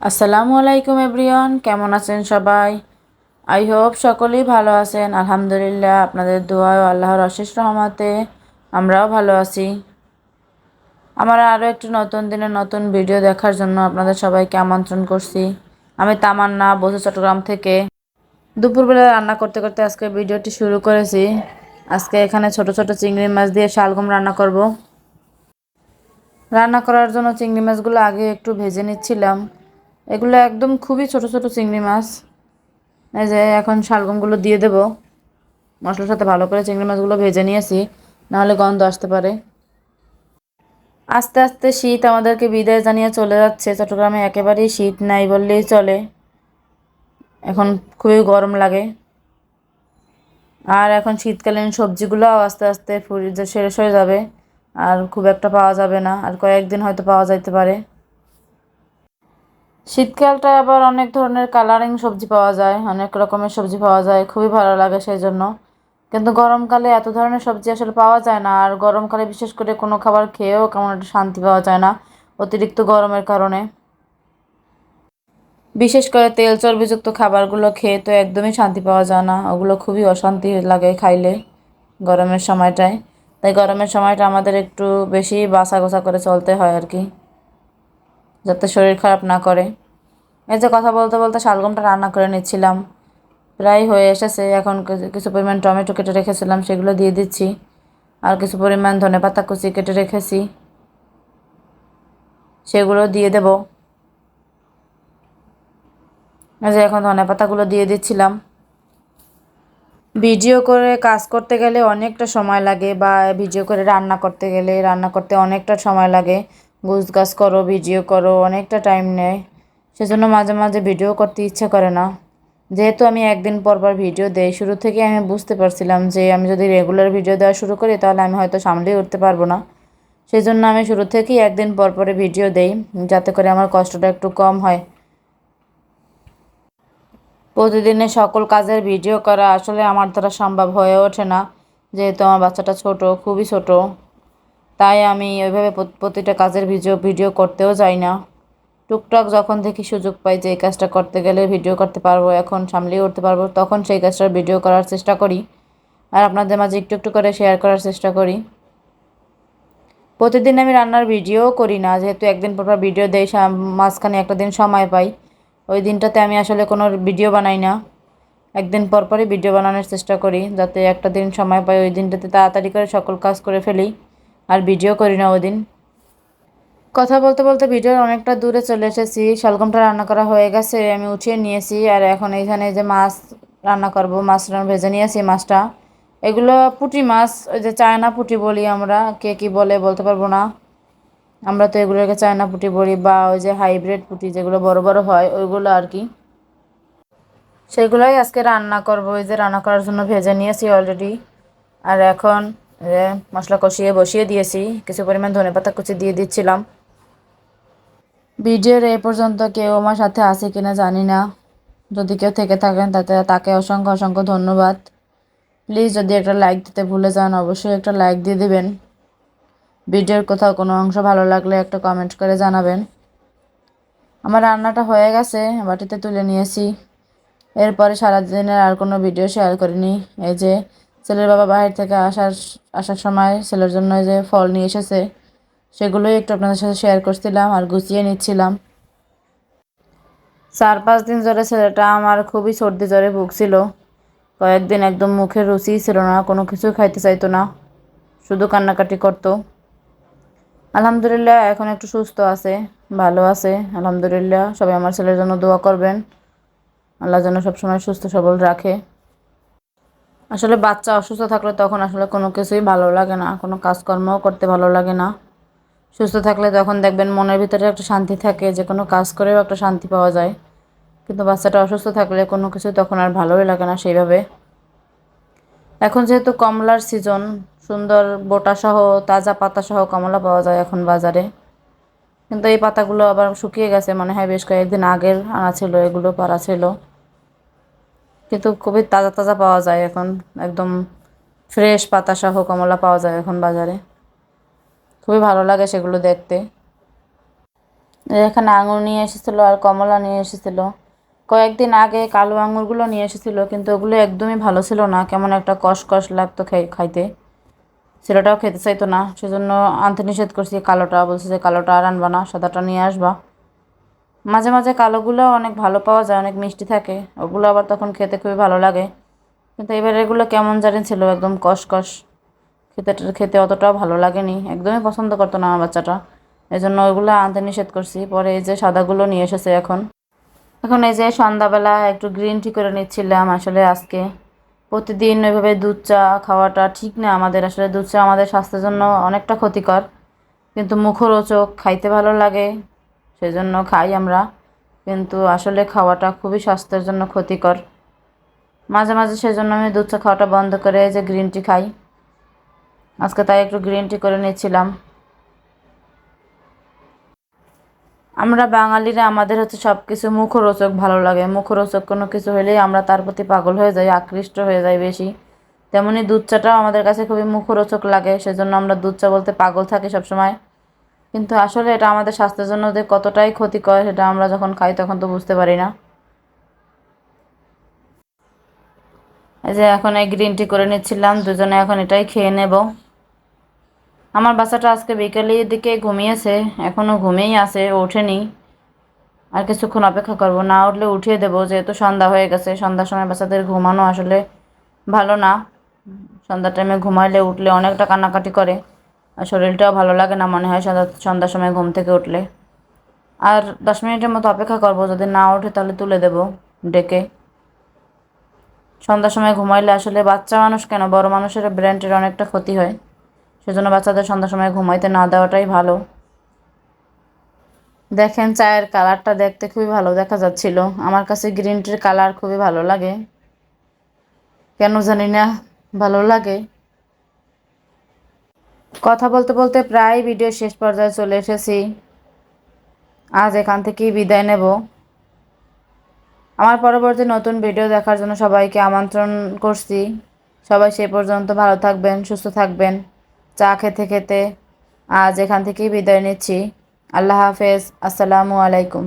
আসসালামু আলাইকুম এভরিওয়ান, কেমন আছেন সবাই? আই হোপ সকলেই ভালো আছেন, আলহামদুলিল্লাহ, আপনাদের দোয়া ও আল্লাহর অশেষ রহমতে আমরাও ভালো আছি। আমার আরও একটি নতুন দিনের নতুন ভিডিও দেখার জন্য আপনাদের সবাইকে আমন্ত্রণ করছি। আমি তামান্না, বসে চট্টগ্রাম থেকে। দুপুরবেলা রান্না করতে করতে আজকে ভিডিওটি শুরু করেছি। আজকে এখানে ছোট ছোট চিংড়ি মাছ দিয়ে শালগম রান্না করব। রান্না করার জন্য চিংড়ি মাছগুলো আগে একটু ভেজে নিচ্ছিলাম। এগুলো একদম খুবই ছোট ছোট চিংড়ি মাছ। এই যে এখন শালগমগুলো দিয়ে দেব। মশলার সাথে ভালো করে চিংড়ি মাছগুলো ভেজে নিয়েছি, নাহলে গন্ধ আসতে পারে। আস্তে আস্তে শীত আমাদেরকে বিদায় জানিয়ে চলে যাচ্ছে। চট্টগ্রামে একেবারেই শীত নাই বললেই চলে। এখন খুবই গরম লাগে। আর এখন শীতকালীন সবজিগুলোও আস্তে আস্তে ফ্রিজে শেষ হয়ে যাবে। আর খুব একটা পাওয়া যাবে না। আর কয়েকদিন হয়তো পাওয়া যাইতে পারে। শীতকালটা আবার অনেক ধরনের কালারিং সবজি পাওয়া যায়, অনেক রকমের সবজি পাওয়া যায়। খুবই ভালো লাগে সেই জন্য কিন্তু গরমকালে এত ধরনের সবজি আসলে পাওয়া যায় না। আর গরমকালে বিশেষ করে কোনো খাবার খেয়েও কেমন একটা শান্তি পাওয়া যায় না অতিরিক্ত গরমের কারণে। বিশেষ করে তেল চর্বিযুক্ত খাবারগুলো খেয়ে তো একদমই শান্তি পাওয়া যায় না। ওগুলো খুবই অশান্তি লাগে খাইলে গরমের সময়টায়। তাই গরমের সময়টা আমাদের একটু বেশি বাসা গোসা করে চলতে হয় আর কি, যাতে শরীর খারাপ না করে। এই যে কথা বলতে বলতে শালগমটা রান্না করে নিচ্ছিলাম। প্রায় হয়ে এসেছে, এখন কিছু পরিমাণ টমেটো কেটে রেখেছিলাম, সেগুলো দিয়ে দিচ্ছি। আর কিছু পরিমাণ ধনে পাতা কুচি কেটে রেখেছি, সেগুলো দিয়ে দেব। যে এখন ধনে পাতাগুলো দিয়ে দিচ্ছিলাম। ভিডিও করে কাজ করতে গেলে অনেকটা সময় লাগে বা ভিডিও করে রান্না করতে গেলে রান্না করতে অনেকটা সময় লাগে। গুছ গাছ করো, ভিডিও করো, অনেকটা টাইম নেয়। সেজন্য মাঝে মাঝে ভিডিও করতে ইচ্ছে করে না। যেহেতু আমি একদিন পর পর ভিডিও দেই, শুরু থেকে আমি বুঝতে পারছিলাম যে আমি যদি রেগুলার ভিডিও দেওয়া শুরু করি তাহলে আমি হয়তো সামলেই উঠতে পারব না। সেই জন্য আমি শুরু থেকেই একদিন পর পরে ভিডিও দেই, যাতে করে আমার কষ্টটা একটু কম হয়। প্রতিদিনের সকল কাজের ভিডিও করা আসলে আমার দ্বারা সম্ভব হয়ে ওঠে না। যেহেতু আমার বাচ্চাটা ছোট, খুবই ছোট, তাই আমি ওইভাবে প্রতিটা কাজের ভিডিও ভিডিও করতেও যাই না। টুকটাক যখন দেখি সুযোগ পাই যে এই কাজটা করতে গেলে ভিডিও করতে পারব, এখন সামলিয়ে উঠতে পারব, তখন সেই কাজটার ভিডিও করার চেষ্টা করি। আর আপনাদের মাঝে একটু একটু করে শেয়ার করার চেষ্টা করি। প্রতিদিন আমি রান্নার ভিডিও করি না, যেহেতু একদিন পর ভিডিও দেই মাঝখানে একটা দিন সময় পাই। ওই দিনটাতে আমি আসলে কোনো ভিডিও বানাই না। একদিন পর পরই ভিডিও বানানোর চেষ্টা করি, যাতে একটা দিন সময় পাই, ওই দিনটাতে তাড়াতাড়ি করে সকল কাজ করে ফেলি, আর ভিডিও করি না ওই দিন। কথা বলতে বলতে ভিডিওর অনেকটা দূরে চলে এসেছি। শালগমটা রান্না করা হয়ে গেছে, আমি উঠিয়ে নিয়েছি, আর এখন এইখানে যে মাছ রান্না করব, মাছ ভেজে নিয়েছি মাছটা। এগুলো পুঁটি মাছ, ওই যে চায়না পুঁটি বলি আমরা, কে কী বলে বলতে পারব না। আমরা তো এগুলোকে চায়না পুঁটি বলি বা ওই যে হাইব্রিড পুঁটি যেগুলো বড় বড় হয়, ওইগুলো আর কি। সেগুলোই আজকে রান্না করব, ওই যে রান্না করার জন্য ভেজে নিয়েছি অলরেডি আর এখন মশলা কষিয়ে বসিয়ে দিয়েছি, কিছু পরিমাণ ধনে পাতা কুচি দিয়ে দিচ্ছিলাম। ভিডিওর এ পর্যন্ত কেউ আমার সাথে আছে কিনা জানি না। যদি কেউ থেকে থাকেন তাতে তাকে অসংখ্য অসংখ্য ধন্যবাদ। প্লিজ যদি একটা লাইক দিতে ভুলে যান, অবশ্যই একটা লাইক দিয়ে দেবেন। ভিডিওর কোথাও কোনো অংশ ভালো লাগলে একটা কমেন্ট করে জানাবেন। আমার রান্নাটা হয়ে গেছে, বাটিতে তুলে নিয়েছি। এরপরে সারাদিনের আর কোনো ভিডিও শেয়ার করিনি। এই যে ছেলের বাবা বাইরে থেকে আসার আসার সময় ছেলের জন্য যে ফল নিয়ে এসেছে, সেগুলোই একটু আপনাদের সাথে শেয়ার করছিলাম আর গুছিয়ে নিচ্ছিলাম। চার পাঁচ দিন ধরে ছেলেটা আমার খুবই সর্দি জ্বরে ভুগছিল। কয়েকদিন একদম মুখের রুচি ছিল না, কোনো কিছু খাইতে চাইতো না, শুধু কান্নাকাটি করতো। আলহামদুলিল্লাহ, এখন একটু সুস্থ আছে, ভালো আছে, আলহামদুলিল্লাহ। সবাই আমার ছেলের জন্য দোয়া করবেন। আল্লাহ যেন সবসময় সুস্থ, সবল রাখে। আসলে বাচ্চা অসুস্থ থাকলে তখন আসলে কোনো কিছুই ভালো লাগে না, কোনো কাজকর্মও করতে ভালো লাগে না। সুস্থ থাকলে তখন দেখবেন মনের ভিতরে একটা শান্তি থাকে, যে কোনো কাজ করেও একটা শান্তি পাওয়া যায়। কিন্তু বাচ্চাটা অসুস্থ থাকলে কোনো কিছু তখন আর ভালোই লাগে না সেইভাবে। এখন যেহেতু কমলার সিজন সুন্দর বোটাসহ, তাজা পাতাসহ কমলা পাওয়া যায় এখন বাজারে। কিন্তু এই পাতাগুলো আবার শুকিয়ে গেছে, মনে হয় বেশ কয়েকদিন আগের আনা ছিল, এগুলো পারা ছিল। কিন্তু খুবই তাজা তাজা পাওয়া যায় এখন, একদম ফ্রেশ পাতাসহ কমলা পাওয়া যায় এখন বাজারে। খুবই ভালো লাগে সেগুলো দেখতে। এখানে আঙুর নিয়ে এসেছিল আর কমলা নিয়ে এসেছিল। কয়েকদিন আগে কালো আঙুরগুলো নিয়ে এসেছিল, কিন্তু ওগুলো একদমই ভালো ছিল না, কেমন একটা কষ কষ লাগতো খাইতে। ছেলেটাও খেতে চাইতো না, সেজন্য আনতে নিষেধ করছি, কালোটা। বলছে যে কালোটা আর আনবা না, সাদাটা নিয়ে আসবা। মাঝে মাঝে কালোগুলো অনেক ভালো পাওয়া যায়, অনেক মিষ্টি থাকে। ওগুলো আবার তখন খেতে খুবই ভালো লাগে। কিন্তু এবার এগুলো কেমন জানি ছিল, একদম কষ খেতে খেতে অতটাও ভালো লাগেনি। একদমই পছন্দ করতো না আমার বাচ্চাটা। এই জন্য ওইগুলো আনতে নিষেধ করছি। পরে এই যে সাদাগুলো নিয়ে এসেছে এখন। এখন এই যে সন্ধ্যাবেলা একটু গ্রিন টি করে নিচ্ছিলাম আসলে আজকে। প্রতিদিন ওইভাবে দুধ চা খাওয়াটা ঠিক না। আমাদের আসলে দুধ চা আমাদের স্বাস্থ্যের জন্য অনেকটা ক্ষতিকর। কিন্তু মুখরোচক, খাইতে ভালো লাগে, সেজন্য খাই আমরা। কিন্তু আসলে খাওয়াটা খুবই স্বাস্থ্যের জন্য ক্ষতিকর। মাঝে মাঝে সেজন্য আমি দুধ চা খাওয়াটা বন্ধ করে যে গ্রিন টি খাই। আজকে তাই একটু গ্রিন টি করে নিচ্ছিলাম। আমরা বাঙালিরা আমাদের হচ্ছে সব কিছু মুখরোচক ভালো লাগে। মুখরোচক কোনো কিছু হলেই আমরা তার প্রতি পাগল হয়ে যাই, আকৃষ্ট হয়ে যাই বেশি। তেমনি দুধ চাটাও আমাদের কাছে খুবই মুখরোচক লাগে, সেজন্য আমরা দুধ চা বলতে পাগল থাকি সবসময়। কিন্তু আসলে এটা আমাদের স্বাস্থ্যের জন্য যে কতটাই ক্ষতিকর, সেটা আমরা যখন খাই তখন তো বুঝতে পারি না। এই যে এখন এই গ্রিন টি করে নিচ্ছিলাম, দুজনে এখন এটাই খেয়ে নেব। আমার বাচ্চাটা আজকে বিকেলের দিকে ঘুমিয়েছে এখনও ঘুমিয়েই আছে, ওঠেনি। আর কিছুক্ষণ অপেক্ষা করব, না উঠলে উঠিয়ে দেবো, যেহেতু সন্ধ্যা হয়ে গেছে, সন্ধ্যার সময় বাচ্চাদের ঘুমানো আসলে ভালো না। সন্ধ্যার টাইমে ঘুমাইলে উঠলে অনেকটা কান্নাকাটি করে, আর শরীরটাও ভালো লাগে না মনে হয় সন্ধ্যা, সন্ধ্যার সময় ঘুম থেকে উঠলে। আর দশ মিনিটের মতো অপেক্ষা করব, যদি না ওঠে তাহলে তুলে দেব ডেকে। সন্ধ্যার সময় ঘুমাইলে আসলে বাচ্চা মানুষ কেন? বড় মানুষের ব্রেনটির অনেকটা ক্ষতি হয়। সেজন্য বাচ্চাদের সন্ধ্যার সময় ঘুমাইতে না দেওয়াটাই ভালো। দেখেন চায়ের কালারটা দেখতে খুবই ভালো দেখা যাচ্ছিল। আমার কাছে গ্রিন টির কালার খুবই ভালো লাগে। কেন জানি না, ভালো লাগে। কথা বলতে বলতে প্রায় ভিডিও শেষ পর্যায়ে চলে এসেছি। আজ এখান থেকেই বিদায় নেব। আমার পরবর্তী নতুন ভিডিও দেখার জন্য সবাইকে আমন্ত্রণ করছি। সবাই সে পর্যন্ত ভালো থাকবেন, সুস্থ থাকবেন। চা খেতে খেতে আজ এখান থেকেই বিদায় নিচ্ছি। আল্লাহ হাফেজ। আসসালামু আলাইকুম।